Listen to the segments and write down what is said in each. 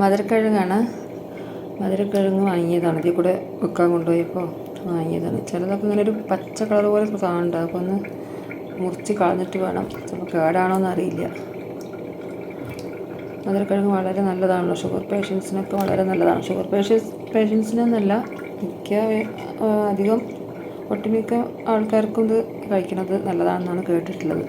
മധുരക്കിഴങ്ങാണ്. മധുരക്കിഴങ്ങ് വാങ്ങിയതാണ്. ഇതിൽ കൂടെ വെക്കാൻ കൊണ്ടുപോയപ്പോൾ വാങ്ങിയതാണ്. ചിലതൊക്കെ ഇങ്ങനെ ഒരു പച്ച കളർ പോലെ കാണുന്നുണ്ട് അപ്പോൾ ഒന്ന് മുറിച്ച് കളഞ്ഞിട്ട് വേണം. ചിലപ്പോൾ കേടാണോ എന്നറിയില്ല മധുരക്കിഴങ്ങ് വളരെ നല്ലതാണല്ലോ. ഷുഗർ പേഷ്യൻസിനൊക്കെ വളരെ നല്ലതാണ്. ഷുഗർ പേഷ്യൻസ് പേഷ്യൻസിനൊന്നല്ല മിക്ക അധികം ഒട്ടുമിക്ക ആൾക്കാർക്കും ഇത് കഴിക്കുന്നത് നല്ലതാണെന്നാണ് കേട്ടിട്ടുള്ളത്.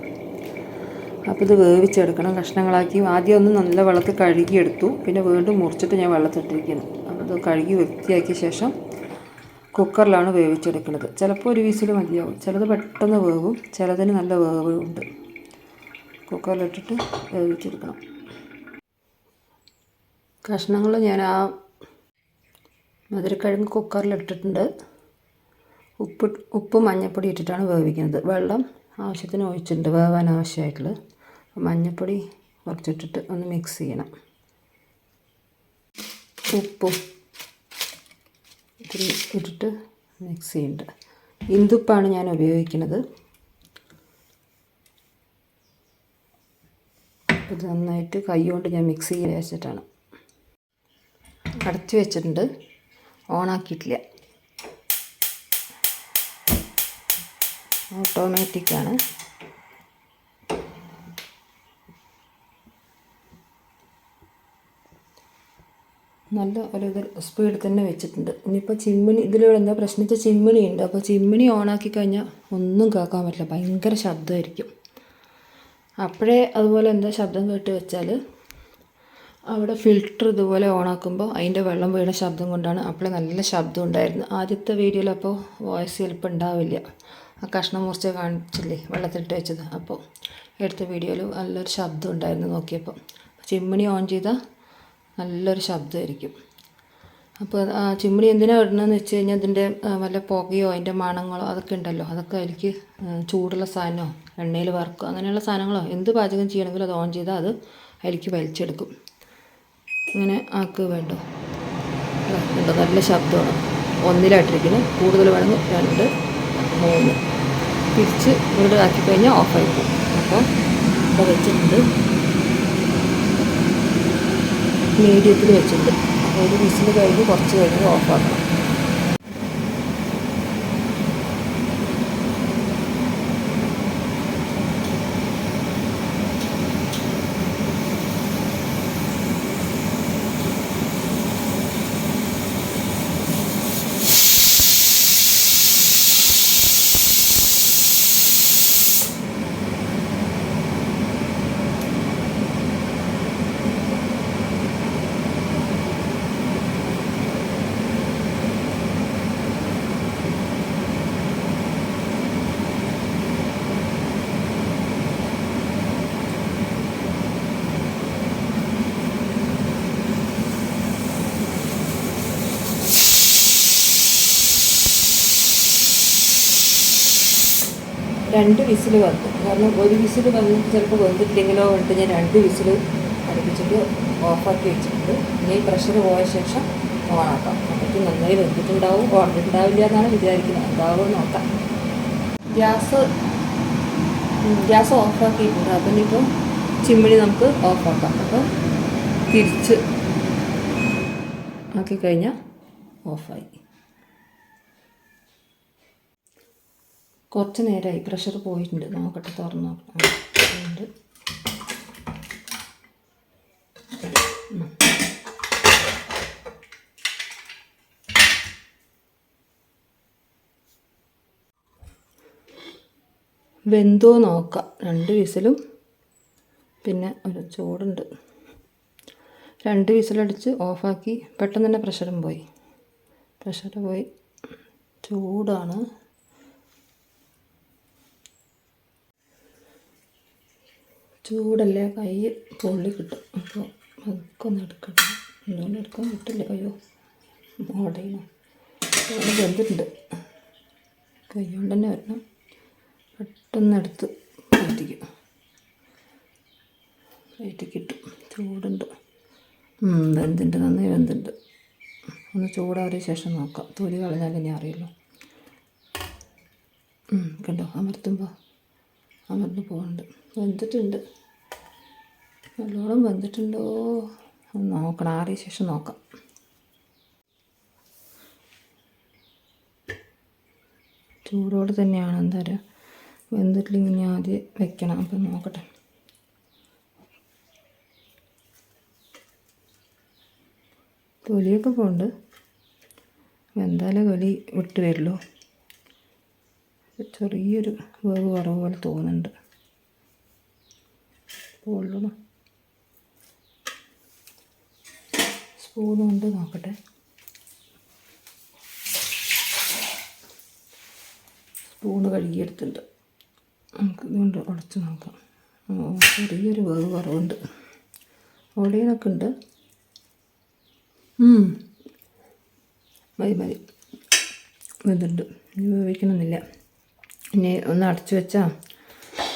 അപ്പോൾ ഇത് വേവിച്ചെടുക്കണം. കഷ്ണങ്ങളാക്കി ആദ്യം ഒന്ന് നല്ല വെള്ളത്തിൽ കഴുകിയെടുത്തു. പിന്നെ വീണ്ടും മുറിച്ചിട്ട് ഞാൻ വെള്ളത്തിട്ടിരിക്കുന്നു. അപ്പോൾ ഇത് കഴുകി വൃത്തിയാക്കിയ ശേഷം കുക്കറിലാണ് വേവിച്ചെടുക്കുന്നത്. ചിലപ്പോൾ ഒരു വിസിൽ മതിയാവും. ചിലത് പെട്ടെന്ന് വേവും. ചിലതിന് നല്ല വേവ് ഉണ്ട്. കുക്കറിലിട്ടിട്ട് വേവിച്ചെടുക്കണം. കഷ്ണങ്ങൾ ഞാൻ ആ മധുരക്കിഴങ്ങ് കുക്കറിലിട്ടിട്ടുണ്ട്. ഉപ്പ് ഉപ്പ് മഞ്ഞൾപ്പൊടി ഇട്ടിട്ടാണ് വേവിക്കുന്നത്. വെള്ളം ആവശ്യത്തിന് ഒഴിച്ചിട്ടുണ്ട്. വേവാൻ ആവശ്യമായിട്ടുള്ളത്. മഞ്ഞൾപ്പൊടി കുറച്ചിട്ടിട്ട് ഒന്ന് മിക്സ് ചെയ്യണം. ഉപ്പും ഇട്ടിട്ട് മിക്സ് ചെയ്യുന്നുണ്ട് ഇന്ദുപ്പാണ് ഞാൻ ഉപയോഗിക്കുന്നത്. ഇത് നന്നായിട്ട് കൈ കൊണ്ട് ഞാൻ മിക്സ് ചെയ്ത് വെച്ചിട്ടാണ് അടച്ചു വെച്ചിട്ടുണ്ട്. ഓണാക്കിയിട്ടില്ല. ഓട്ടോമാറ്റിക്കാണ് നല്ല ഒരു ഇത് സ്പീഡിൽ തന്നെ വെച്ചിട്ടുണ്ട്. ഇനിയിപ്പോൾ ചിമ്മിണി ഇതിലൂടെ എന്താ പ്രശ്നം വെച്ചാൽ ചിമ്മിണി ഉണ്ട് അപ്പോൾ ചിമ്മിണി ഓണാക്കി കഴിഞ്ഞാൽ ഒന്നും കേൾക്കാൻ പറ്റില്ല. ഭയങ്കര ശബ്ദമായിരിക്കും. അപ്പോഴേ അതുപോലെ എന്താ ശബ്ദം കേട്ട് വെച്ചാൽ അവിടെ ഫിൽറ്റർ ഇതുപോലെ ഓണാക്കുമ്പോൾ അതിന്റെ വെള്ളം വീണ ശബ്ദം കൊണ്ടാണ് അപ്പോഴേ നല്ല ശബ്ദം ഉണ്ടായിരുന്നു ആദ്യത്തെ വീഡിയോയിൽ അപ്പോൾ വോയിസ് ചിലപ്പോൾ ഉണ്ടാവില്ല. ആ കഷ്ണം മുറിച്ച് കാണിച്ചില്ലേ വെള്ളത്തിലിട്ട് വെച്ചത്. അപ്പോൾ എടുത്ത വീഡിയോയിൽ നല്ലൊരു ശബ്ദം ഉണ്ടായിരുന്നു നോക്കിയപ്പോൾ ചിമ്മിണി ഓൺ ചെയ്താൽ നല്ലൊരു ശബ്ദമായിരിക്കും. അപ്പോൾ ആ ചിമ്മിണി എന്തിനാണ് ഇടണമെന്ന് വെച്ച് കഴിഞ്ഞാൽ അതിന്റെ വല്ല പുകയോ അതിന്റെ മണങ്ങളോ അതൊക്കെ ഉണ്ടല്ലോ. അതൊക്കെ അതിലേക്ക് ചൂടുള്ള സാധനമോ എണ്ണയിൽ വറുക്കോ അങ്ങനെയുള്ള സാധനങ്ങളോ എന്ത് പാചകം ചെയ്യണമെങ്കിലും അത് ഓൺ ചെയ്താൽ അത് അതിലേക്ക് വലിച്ചെടുക്കും. ഇങ്ങനെ ആക്കുക വേണ്ടോ? ഉണ്ടോ നല്ല ശബ്ദമാണ്. ഒന്നിലായിട്ടിരിക്കുന്നത് കൂടുതൽ വേണമെങ്കിൽ രണ്ട് മൂന്ന്. തിരിച്ച് വീട് ആക്കി കഴിഞ്ഞാൽ ഓഫായി പോകും. അപ്പോൾ ഇവിടെ വെച്ചിട്ടുണ്ട്. മീഡിയത്തിൽ വെച്ചിട്ടുണ്ട്. ഒരു വിസിൽ കഴിഞ്ഞ് കുറച്ച് കഴിഞ്ഞ് ഓഫാക്കണം. രണ്ട് വിസിൽ വന്നു. കാരണം ഒരു വിസിൽ വന്നിട്ട് ചിലപ്പോൾ വന്നിട്ടില്ലെങ്കിലോ എന്നിട്ട് ഞാൻ രണ്ട് വിസിൽ അടുപ്പിച്ചിട്ട് ഓഫാക്കി വെച്ചിട്ടുണ്ട്. ഇനി പ്രഷർ പോയ ശേഷം ഓണാക്കാം. അപ്പോഴേക്ക് നന്നായി വെന്തിട്ടുണ്ടാവും. ഓണിട്ടുണ്ടാവില്ല എന്നാണ് വിചാരിക്കുന്നത്. ഉണ്ടാവും നോക്കാം. ഗ്യാസ് ഗ്യാസ് ഓഫാക്കിയിട്ടുണ്ട്. അപ്പം ഇപ്പം ചിമ്മിണി നമുക്ക് ഓഫാക്കാം. അപ്പം തിരിച്ച് ആക്കി കഴിഞ്ഞാൽ ഓഫായി. കുറച്ച് നേരമായി പ്രഷർ പോയിട്ടുണ്ട്. നോക്കട്ടെ തുറന്ന് നോക്കാം. വെന്തോ നോക്കാം. രണ്ട് വിസിലും പിന്നെ ഒരു ചൂടുണ്ട്. രണ്ട് വിസിലടിച്ച് ഓഫാക്കി പെട്ടെന്ന് തന്നെ പ്രഷറും പോയി. പ്രഷർ പോയി. ചൂടാണ്. ചൂടല്ലേ? കൈ പൊള്ളി കിട്ടും. അപ്പോൾ അതൊക്കെ ഒന്ന് എടുക്കണം. എന്തുകൊണ്ട് എടുക്കാൻ പറ്റില്ല. കയ്യോ അവിടെ വെന്തിട്ടുണ്ട്. കൈ കൊണ്ട് തന്നെ വരണം. പെട്ടെന്ന് എടുത്ത് കയറ്റിക്കും കിട്ടും. ചൂടുണ്ട്. വെന്തിണ്ട്. നന്നായി വെന്തുണ്ട്. ഒന്ന് ചൂടാറിയ ശേഷം നോക്കാം. തൊലി കളഞ്ഞാൽ ഇനി അറിയുള്ളൂ കണ്ടോ? അമർത്തുമ്പോൾ അമർന്ന് പോകുന്നുണ്ട് വെന്തിട്ടുണ്ട് നല്ലോണം വെന്തിട്ടുണ്ടോ നോക്കണം. ആറിയ ശേഷം നോക്കാം. ചൂടോടെ തന്നെയാണ് എന്താ പറയുക വെന്തിട്ടില്ലെങ്കിൽ ഞാൻ ആദ്യം വെക്കണം. അപ്പം നോക്കട്ടെ. തൊലിയൊക്കെ പോകുന്നുണ്ട് വെന്താലേ തൊലി വിട്ട് വരുള്ളൂ. ചെറിയൊരു വേവ് കുറവ് പോലെ തോന്നുന്നുണ്ട്. ഉള്ളൂ സ്പൂൺ കൊണ്ട് നോക്കട്ടെ. സ്പൂണ് കഴുകിയെടുത്തിട്ടുണ്ട്. നമുക്ക് ഇതുകൊണ്ട് ഉടച്ച് നോക്കാം. ചെറിയൊരു വേവ് കുറവുണ്ട്. ഓടിയനൊക്കെ ഉണ്ട്. മതി മതി. ഇതുണ്ട്. ഇനി വേവിക്കണമെന്നില്ല. ഇനി ഒന്ന് അടച്ചു വെച്ചാൽ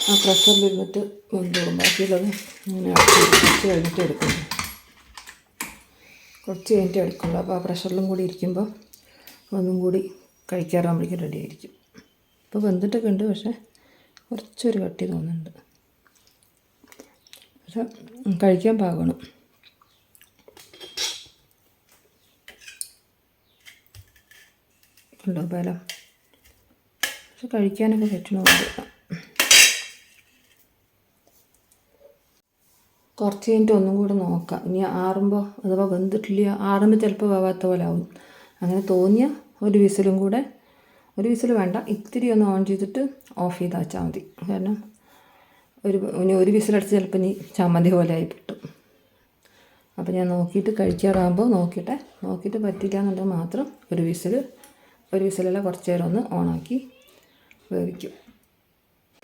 ആ പ്രഷറിലിരുന്നിട്ട് വെന്തോളും ബാക്കിയുള്ളത് ഇങ്ങനെ കുറച്ച് കഴിഞ്ഞിട്ട് എടുക്കുന്നു കുറച്ച് കഴിഞ്ഞിട്ട് എടുക്കുള്ളൂ. അപ്പോൾ ആ പ്രഷറിലും കൂടി ഇരിക്കുമ്പോൾ ഒന്നും കൂടി കഴിക്കാറാകുമ്പോഴേക്കും റെഡി ആയിരിക്കും. ഇപ്പോൾ വെന്തിട്ടൊക്കെ ഉണ്ട് പക്ഷേ കുറച്ചൊരു കട്ടി തോന്നുന്നുണ്ട്. പക്ഷെ കഴിക്കാൻ പാകണം. ഉണ്ടോ ബലം? പക്ഷെ കഴിക്കാനൊക്കെ പറ്റണമുണ്ട് കുറച്ച് കഴിഞ്ഞിട്ട് ഒന്നും കൂടെ നോക്കാം. ഇനി ആറുമ്പോൾ അഥവാ വെന്തിട്ടില്ല ആറുമ്പോൾ ചിലപ്പോൾ വേവാത്ത പോലെ ആവും. അങ്ങനെ തോന്നിയ ഒരു വിസിലും കൂടെ ഒരു വിസിൽ വേണ്ട. ഇത്തിരി ഒന്ന് ഓൺ ചെയ്തിട്ട് ഓഫ് ചെയ്ത് വെച്ചാൽ മതി. കാരണം ഒരു ഇനി ഒരു വിസിലടിച്ച് ചിലപ്പോൾ ഇനി ചമ്മന്തി പോലെ ആയി കിട്ടും. അപ്പോൾ ഞാൻ നോക്കിയിട്ട് കഴിക്കാറാകുമ്പോൾ നോക്കിയിട്ട് നോക്കിയിട്ട് പറ്റില്ല എന്നുണ്ടെങ്കിൽ മാത്രം ഒരു വിസിൽ ഒരു വിസിലെല്ലാം കുറച്ച് നേരം ഒന്ന് ഓണാക്കി വേവിക്കും.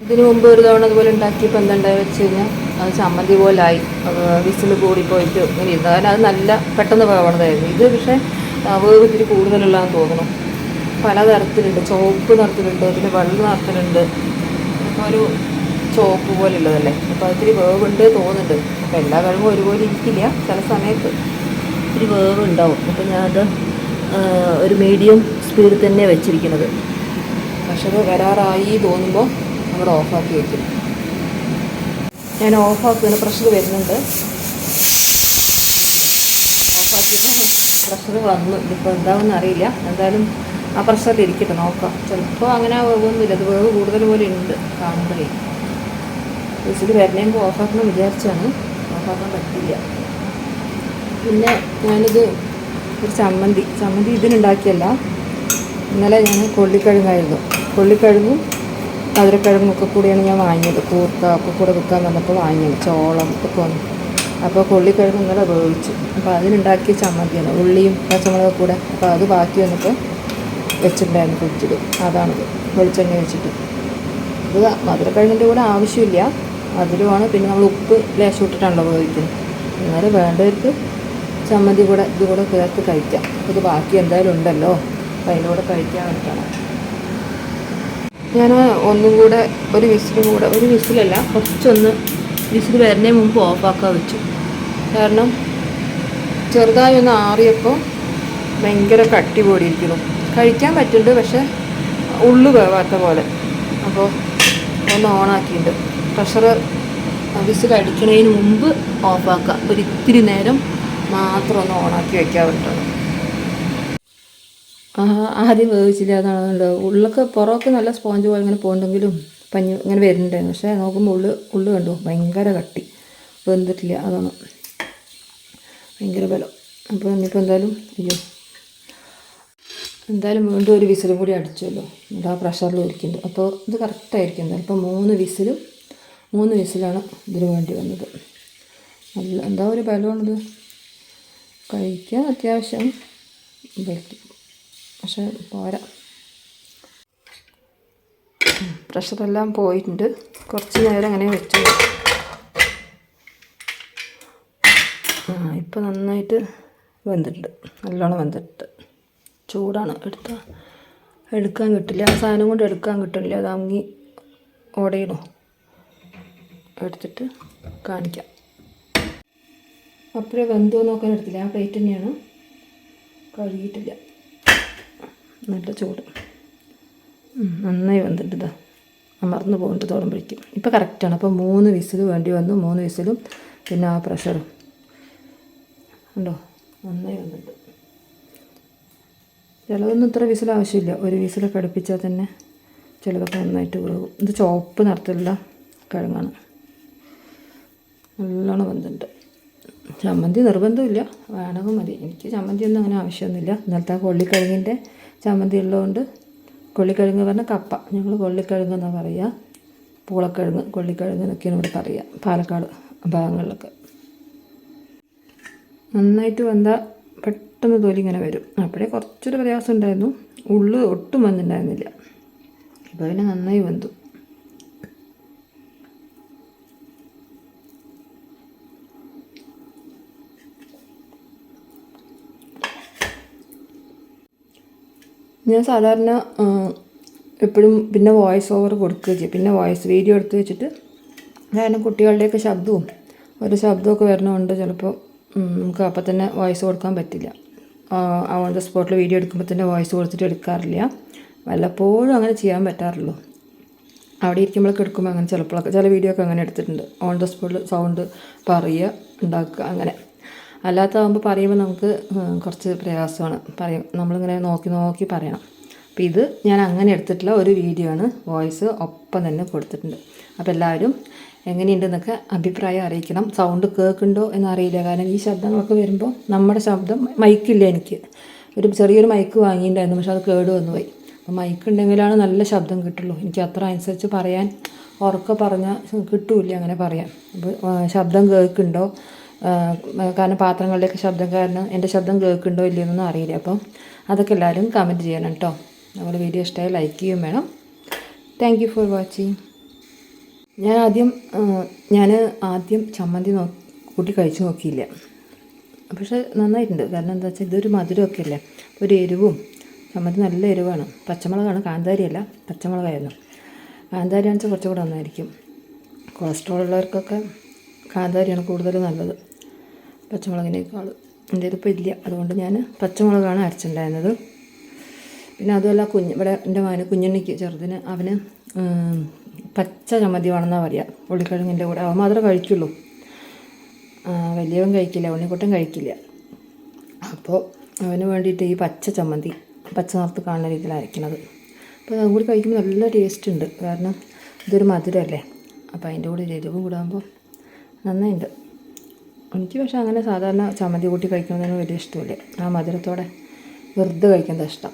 ഇതിന് മുമ്പ് ഒരു തവണ അതുപോലെ ഉണ്ടാക്കിയപ്പോൾ എന്തുണ്ടായി വെച്ച് കഴിഞ്ഞാൽ അത് ചമ്മന്തി പോലായി വിസിൽ കൂടിപ്പോയിട്ട് ഇങ്ങനെ ഇരുന്നു. കാരണം അത് നല്ല പെട്ടെന്ന് വേവണതായിരുന്നു. ഇത് പക്ഷേ വേവ് ഇത്തിരി കൂടുതലുള്ളതെന്ന് തോന്നുന്നു. പലതരത്തിലുണ്ട് ചുവപ്പ് നിറത്തിലുണ്ട് പിന്നെ വെള്ള നിറത്തിലുണ്ട് അപ്പോൾ ഒരു ചുവപ്പ് പോലെ ഉള്ളതല്ലേ? അപ്പോൾ അതിരി വേവുണ്ട് തോന്നുന്നുണ്ട്. അപ്പോൾ എല്ലാ കഴിവും ഒരുപോലെ ഇരിക്കില്ല. ചില സമയത്ത് ഇത്തിരി വേവ് ഉണ്ടാവും അപ്പോൾ ഞാനത് ഒരു മീഡിയം സ്പീഡിൽ തന്നെ വെച്ചിരിക്കുന്നത്. അത് വരാറായി തോന്നുമ്പോൾ നമ്മൾ ഓഫാക്കി വയ്ക്കും ഞാൻ ഓഫാക്കുന്ന പ്രഷർ വരുന്നുണ്ട്. ഓഫാക്കിയപ്പോൾ പ്രഷർ വന്നു. ഇതിപ്പോൾ എന്താണെന്ന് അറിയില്ല. എന്തായാലും ആ പ്രഷറിൽ ഇരിക്കട്ടെ നോക്കാം. ചിലപ്പോൾ അങ്ങനെ വേവൊന്നുമില്ല അത് വേവ് കൂടുതൽ പോലെ ഉണ്ട് കാണുമ്പോഴേ. വിസിൽ വരണേമ്പോൾ ഓഫാക്കണം വിചാരിച്ചാണ്. ഓഫാക്കാൻ പറ്റില്ല പിന്നെ ഞാനിത് ഒരു ചമ്മന്തി. ചമ്മന്തി ഇതിനുണ്ടാക്കിയല്ല. ഇന്നലെ ഞാൻ കൊള്ളിക്കിഴങ്ങായിരുന്നു. കൊള്ളിക്കിഴങ്ങും മധുരക്കിഴങ്ങും ഒക്കെ കൂടിയാണ് ഞാൻ വാങ്ങിയത്. കൂർക്ക ഒക്കെ കൂടെ വിൽക്കാൻ വന്നപ്പോൾ വാങ്ങിയത് ചോളം ഒക്കെ വന്നു അപ്പോൾ കൊള്ളിക്കിഴങ്ങ് ഇന്നലെ വേവിച്ചു അപ്പോൾ അതിനുണ്ടാക്കിയ ചമ്മന്തിയാണ് ഉള്ളിയും പച്ചമുളക് കൂടെ. അപ്പോൾ അത് ബാക്കി വന്നപ്പോൾ വെച്ചിട്ടുണ്ടായിരുന്നു ഫ്രിഡ്ജിൽ അതാണിത്. വെളിച്ചെണ്ണ വെച്ചിട്ട്. ഇത് മധുരക്കിഴങ്ങിന്റെ കൂടെ ആവശ്യമില്ല. മധുരമാണ് പിന്നെ നമ്മൾ ഉപ്പ് ലേശം ഇട്ടിട്ടാണല്ലോ ഉപയോഗിക്കുന്നത്. എന്നാലും വേണ്ടവർക്ക് ചമ്മന്തി കൂടെ ഇതുകൂടെ ചേർത്ത് കഴിക്കാം. അത് ബാക്കി എന്തായാലും ഉണ്ടല്ലോ. അപ്പോൾ അതിന്റെ കൂടെ കഴിക്കാൻ വേണ്ടിയിട്ടാണ്. ഞാൻ ഒന്നും കൂടെ ഒരു വിസിലും കൂടെ ഒരു വിസിലല്ല കുറച്ചൊന്ന് വിസിൽ വരുന്നതിന് മുമ്പ് ഓഫാക്കാൻ വെച്ചു. കാരണം ചെറുതായി ഒന്ന് ആറിയപ്പോൾ ഭയങ്കര കട്ടി പോടിയിരിക്കുന്നു കഴിക്കാൻ പറ്റുന്നുണ്ട് പക്ഷെ ഉള്ളു വേവാത്ത പോലെ. അപ്പോൾ ഒന്ന് ഓണാക്കിയിട്ടുണ്ട് പ്രഷർ വിസിൽ അടിക്കുന്നതിന് മുമ്പ് ഓഫാക്കുക ഒരു ഇത്തിരി നേരം മാത്രം ഒന്ന് ഓണാക്കി ആ, ആദ്യം വേവിച്ചില്ല അതാണല്ലോ. ഉള്ളൊക്കെ പുറമൊക്കെ നല്ല സ്പോഞ്ച് പോലെ ഇങ്ങനെ പോകണ്ടെങ്കിലും പഞ്ഞ് ഇങ്ങനെ വരുന്നുണ്ടായിരുന്നു. പക്ഷേ നോക്കുമ്പോൾ ഉള്ളു ഉള്ളു കണ്ടു? ഭയങ്കര കട്ടി. വെന്തിട്ടില്ല അതാണ്. ഭയങ്കര ബലം. അപ്പോൾ ഇനിയിപ്പോൾ എന്തായാലും അയ്യോ. എന്തായാലും വീണ്ടും ഒരു വിസിലും കൂടി അടിച്ചല്ലോ. എന്നിട്ട് ആ പ്രഷറിൽ ഒരിക്കുന്നുണ്ട് അപ്പോൾ ഇത് കറക്റ്റായിരിക്കും എന്തായാലും. ഇപ്പോൾ മൂന്ന് വിസിലും മൂന്ന് വിസിലാണ് ഇതിന് വേണ്ടി വന്നത്. നല്ല എന്താ ഒരു ബലമാണിത്? കഴിക്കാൻ അത്യാവശ്യം. പറ്റും പക്ഷെ പോരാ. പ്രഷറെല്ലാം പോയിട്ടുണ്ട്. കുറച്ച് നേരം അങ്ങനെ വെച്ചു. ആ ഇപ്പം നന്നായിട്ട് വെന്തിട്ടുണ്ട്. നല്ലോണം വെന്തിട്ട് ചൂടാണ്. എടുത്ത എടുക്കാൻ കിട്ടില്ല. ആ സാധനം കൊണ്ട് എടുക്കാൻ കിട്ടില്ല അത് അങ്ങി ഓടയണോ എടുത്തിട്ട് കാണിക്കാം. അപ്പോഴേ വെന്തോ നോക്കാൻ എടുത്തില്ല. ആ പ്ലേറ്റ് തന്നെയാണ്. കഴുകിയിട്ടില്ല. നല്ല ചൂട്. നന്നായി വന്നിട്ട് ഇതാ അമർന്ന് പോകുന്നിടത്തോളം പിടിക്കും ഇപ്പോൾ കറക്റ്റാണ് അപ്പോൾ മൂന്ന് വിസിൽ വേണ്ടി വന്നു. മൂന്ന് വിസിലും പിന്നെ ആ പ്രഷറും ഉണ്ടോ നന്നായി വന്നിട്ട് ചിലതൊന്നും ഇത്ര വിസിൽ ആവശ്യമില്ല. ഒരു വിസിലൊക്കെ അടുപ്പിച്ചാൽ തന്നെ ചിലതൊക്കെ നന്നായിട്ട് വേകും ഇത് ചുവപ്പ് നിറത്തിലുള്ള കിഴങ്ങാണ്. നല്ലോണം വന്നിട്ടുണ്ട്. ചമ്മന്തി നിർബന്ധമില്ല. വേണമെങ്കിൽ മതി. എനിക്ക് ചമ്മന്തി ഒന്നും അങ്ങനെ ആവശ്യമൊന്നുമില്ല. ഇന്നലത്തെ ആ കൊള്ളിക്കിഴങ്ങിന്റെ ചമ്മന്തി ഉള്ളതുകൊണ്ട് കൊള്ളിക്കിഴങ്ങ് പറഞ്ഞാൽ കപ്പ. ഞങ്ങൾ കൊള്ളിക്കിഴങ്ങ് എന്നാണ് പറയുക പൂളക്കിഴങ്ങ് കൊള്ളിക്കിഴങ്ങ് എന്നൊക്കെയാണ് ഇവിടെ പറയുക പാലക്കാട് ഭാഗങ്ങളിലൊക്കെ. നന്നായിട്ട് വെന്താൽ പെട്ടെന്ന് തോലി ഇങ്ങനെ വരും. അപ്പോഴേ കുറച്ചൊരു പ്രയാസം ഉണ്ടായിരുന്നു. ഉള്ളു ഒട്ടും വന്നിട്ടുണ്ടായിരുന്നില്ല. ഇപ്പോൾ പിന്നെ നന്നായി വെന്തു. ഞാൻ സാധാരണ എപ്പോഴും പിന്നെ വോയിസ് ഓവർ കൊടുക്കുകയും ചെയ്യും. പിന്നെ വോയിസ് വീഡിയോ എടുത്ത് വെച്ചിട്ട് കാരണം കുട്ടികളുടെയൊക്കെ ശബ്ദവും ഒരു ശബ്ദമൊക്കെ വരണമുണ്ട് ചിലപ്പോൾ നമുക്ക് അപ്പം തന്നെ വോയിസ് കൊടുക്കാൻ പറ്റില്ല. ഓൺ ദ സ്പോട്ടിൽ വീഡിയോ എടുക്കുമ്പോൾ തന്നെ വോയിസ് കൊടുത്തിട്ട് എടുക്കാറില്ല. വല്ലപ്പോഴും അങ്ങനെ ചെയ്യാൻ പറ്റാറുള്ളൂ. അവിടെ ഇരിക്കുമ്പോഴൊക്കെ എടുക്കുമ്പോൾ അങ്ങനെ ചിലപ്പോഴൊക്കെ ചില വീഡിയോ ഒക്കെ അങ്ങനെ എടുത്തിട്ടുണ്ട്. ഓൺ ദ സ്പോട്ടിൽ സൗണ്ട് പറയുക ഉണ്ടാക്കുക അങ്ങനെ. അല്ലാത്തതാകുമ്പോൾ പറയുമ്പോൾ നമുക്ക് കുറച്ച് പ്രയാസമാണ്. പറയും നമ്മളിങ്ങനെ നോക്കി നോക്കി പറയണം. അപ്പോൾ ഇത് ഞാൻ അങ്ങനെ എടുത്തിട്ടുള്ള ഒരു വീഡിയോ ആണ്. വോയിസ് ഒപ്പം തന്നെ കൊടുത്തിട്ടുണ്ട്. അപ്പോൾ എല്ലാവരും എങ്ങനെയുണ്ടെന്നൊക്കെ അഭിപ്രായം അറിയിക്കണം. സൗണ്ട് കേൾക്കുന്നുണ്ടോ എന്നറിയില്ല. കാരണം ഈ ശബ്ദങ്ങളൊക്കെ വരുമ്പോൾ നമ്മുടെ ശബ്ദം മൈക്കില്ല എനിക്ക്. ഒരു ചെറിയൊരു മൈക്ക് വാങ്ങിയിട്ടുണ്ടായിരുന്നു പക്ഷെ അത് കേട് വന്നു പോയി അപ്പോൾ മൈക്ക് ഉണ്ടെങ്കിലാണ് നല്ല ശബ്ദം കിട്ടുള്ളൂ. എനിക്ക് അത്ര അനുസരിച്ച് പറയാൻ ഉറക്കെ പറഞ്ഞാൽ കിട്ടൂല അങ്ങനെ പറയാം അപ്പോൾ ശബ്ദം കേൾക്കുന്നുണ്ടോ കാരണം പാത്രങ്ങളുടെയൊക്കെ ശബ്ദം കാരണം എന്റെ ശബ്ദം കേൾക്കുന്നുണ്ടോ ഇല്ലയെന്നൊന്നും അറിയില്ല. അപ്പം അതൊക്കെ എല്ലാവരും കമന്റ് ചെയ്യണം കേട്ടോ. നമ്മുടെ വീഡിയോ ഇഷ്ടമായി ലൈക്ക് ചെയ്യും വേണം. താങ്ക് ഫോർ വാച്ചിങ് ഞാൻ ആദ്യം ഞാൻ ആദ്യം ചമ്മന്തി നോ കൂട്ടി കഴിച്ചു നോക്കിയില്ല. പക്ഷെ നന്നായിട്ടുണ്ട്. കാരണം എന്താ വെച്ചാൽ ഇതൊരു മധുരമൊക്കെ അല്ലേ? ഒരു എരിവും. ചമ്മന്തി നല്ല എരിവാണ്. പച്ചമുളകാണ്. കാന്താരിയല്ല പച്ചമുളകായിരുന്നു. കാന്താരി ആണെന്ന് വെച്ചാൽ കുറച്ചും കൂടെ നന്നായിരിക്കും. കൊളസ്ട്രോൾ ഉള്ളവർക്കൊക്കെ കാന്താരിയാണ് കൂടുതൽ നല്ലത്. പച്ചമുളകിനേക്കാൾ എന്റെ ഇതിപ്പോൾ ഇല്ല. അതുകൊണ്ട് ഞാൻ പച്ചമുളകാണ് അരച്ചിട്ടുണ്ടായിരുന്നത്. പിന്നെ അതുമല്ല കുഞ്ഞ് ഇവിടെ എന്റെ മകന് കുഞ്ഞുണ്ണിക്ക് ചെറുതിന് അവന് പച്ച ചമ്മന്തി വേണമെന്നാണ് പറയുക ഉള്ളിക്കിഴങ്ങിന്റെ കൂടെ. അവൻ മാത്രമേ കഴിക്കുള്ളൂ. വലിയവൻ കഴിക്കില്ല ഉണ്ണിക്കുട്ടൻ കഴിക്കില്ല. അപ്പോൾ അവന് വേണ്ടിയിട്ട് ഈ പച്ച ചമ്മന്തി പച്ച നിറത്ത് കാണുന്ന രീതിയിൽ അരയ്ക്കണത്. അപ്പോൾ അതും കൂടി കഴിക്കുമ്പോൾ നല്ല ടേസ്റ്റ് ഉണ്ട്. കാരണം ഇതൊരു മധുരമല്ലേ അപ്പോൾ അതിന്റെ കൂടെ എരിവും കൂടാകുമ്പോൾ നന്നായിട്ടുണ്ട് എനിക്ക് പക്ഷേ അങ്ങനെ സാധാരണ ചമ്മന്തി കൂട്ടി കഴിക്കുന്നതിന് വലിയ ഇഷ്ടമില്ല. ആ മധുരത്തോടെ വെറുതെ കഴിക്കുന്നതാണ് ഇഷ്ടം.